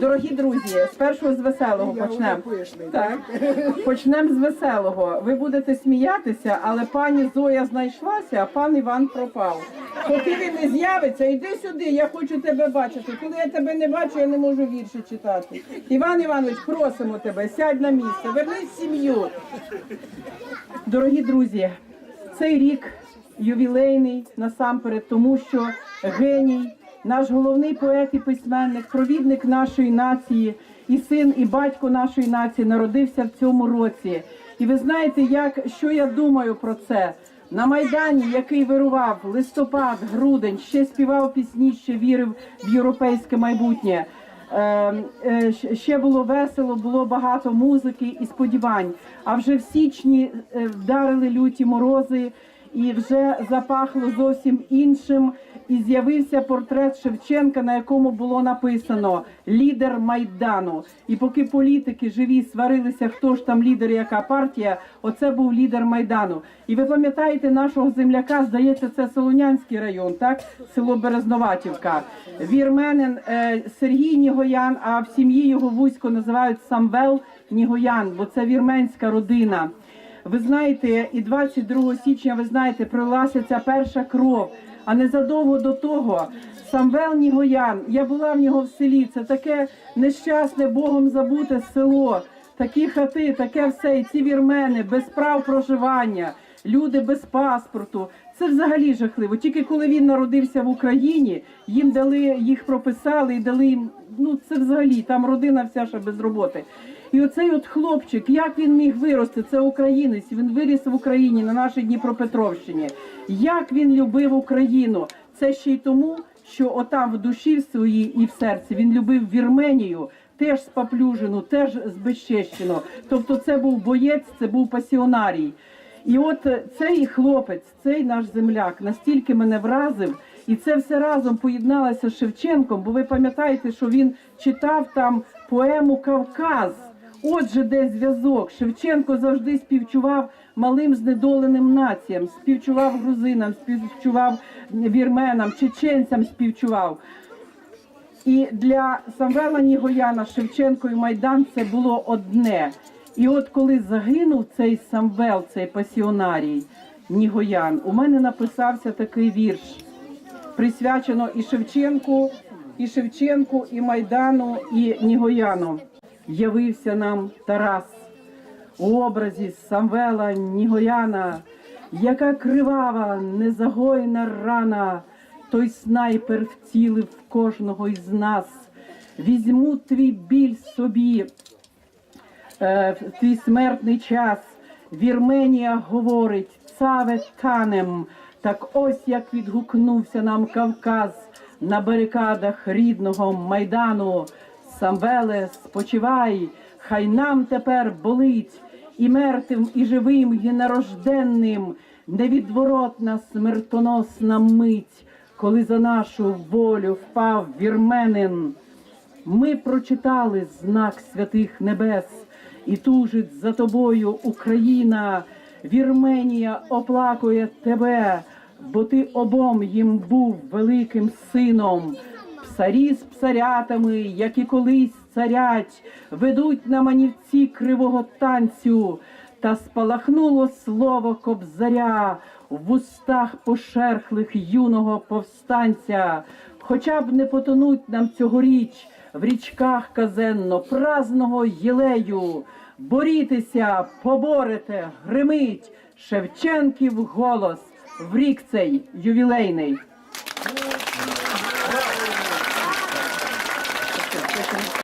Дорогі друзі, спершу з веселого почнемо. Так. Почнемо з веселого. Ви будете сміятися, але пані Зоя знайшлася, а пан Іван пропав. Поки він не з'явиться, йди сюди, я хочу тебе бачити. Коли я тебе не бачу, я не можу вірші читати. Іван Іванович, просимо тебе, сядь на місце, вернись в сім'ю. Дорогі друзі, цей рік ювілейний насамперед, тому що геній, наш головний поет і письменник, провідник нашої нації, і син, і батько нашої нації народився в цьому році. І ви знаєте, як що я думаю про це? На майдані, який вирував листопад, грудень, ще співав пісні, ще вірив в європейське майбутнє. Е, е, ще було весело, було багато музики і сподівань. А вже в січні е, вдарили люті морози, і вже запахло зовсім іншим. І з'явився портрет Шевченка, на якому було написано лідер майдану. І поки політики живі сварилися, хто ж там лідер, яка партія, оце був лідер майдану. І ви пам'ятаєте нашого земляка? Здається, це Солонянський район, так село Березноватівка. Вірменин е, Сергій Нігоян, а в сім'ї його вузько називають Самвел Нігоян, бо це вірменська родина. Ви знаєте, і 22 січня, ви знаєте, пролилася ця перша кров. А незадовго до того Самвел Нігоян, я була в нього в селі. Це таке нещасне Богом забуте село, такі хати, таке все, і ці вірмени без прав проживання, люди без паспорту. Це взагалі жахливо. Тільки коли він народився в Україні, їм дали їх прописали і дали їм. Ну це взагалі там родина вся ще без роботи. І оцей от хлопчик, як він міг вирости? Це українець. Він виріс в Україні на нашій Дніпропетровщині. Як він любив Україну? Це ще й тому, що отам в душі в своїй і в серці він любив Вірменію, теж спаплюжену, теж збезчещену. Тобто, це був боєць, це був пасіонарій. І от цей хлопець, цей наш земляк, настільки мене вразив, і це все разом поєдналося з Шевченком, бо ви пам'ятаєте, що він читав там поему Кавказ. Отже, де зв'язок. Шевченко завжди співчував малим знедоленим націям, співчував грузинам, співчував вірменам, чеченцям співчував. І для Самвела Нігояна Шевченко і Майдан це було одне. І от коли загинув цей Самвел, цей пасіонарій Нігоян, у мене написався такий вірш, присвячено і Шевченку, і Шевченку, і Майдану, і Нігояну. Явився нам Тарас у образі Самвела Нігояна, яка кривава, незагойна рана, той снайпер вцілив кожного із нас. Візьму твій біль собі, е, твій смертний час. Вірменія говорить, цаве канем. Так ось як відгукнувся нам Кавказ на барикадах рідного майдану. Самвеле, спочивай, хай нам тепер болить і мертвим, і живим, і нерожденним, невідворотна смертоносна мить, коли за нашу волю впав вірменин. Ми прочитали знак святих небес, і тужить за тобою Україна, Вірменія оплакує тебе, бо ти обом їм був великим сином. Псарі з псарятами, як і колись царять, ведуть на манівці кривого танцю, та спалахнуло слово кобзаря в устах пошерхлих юного повстанця. Хоча б не потонуть нам цьогоріч в річках казенно празного єлею. Борітеся, поборете, гримить Шевченків голос в рік цей ювілейний.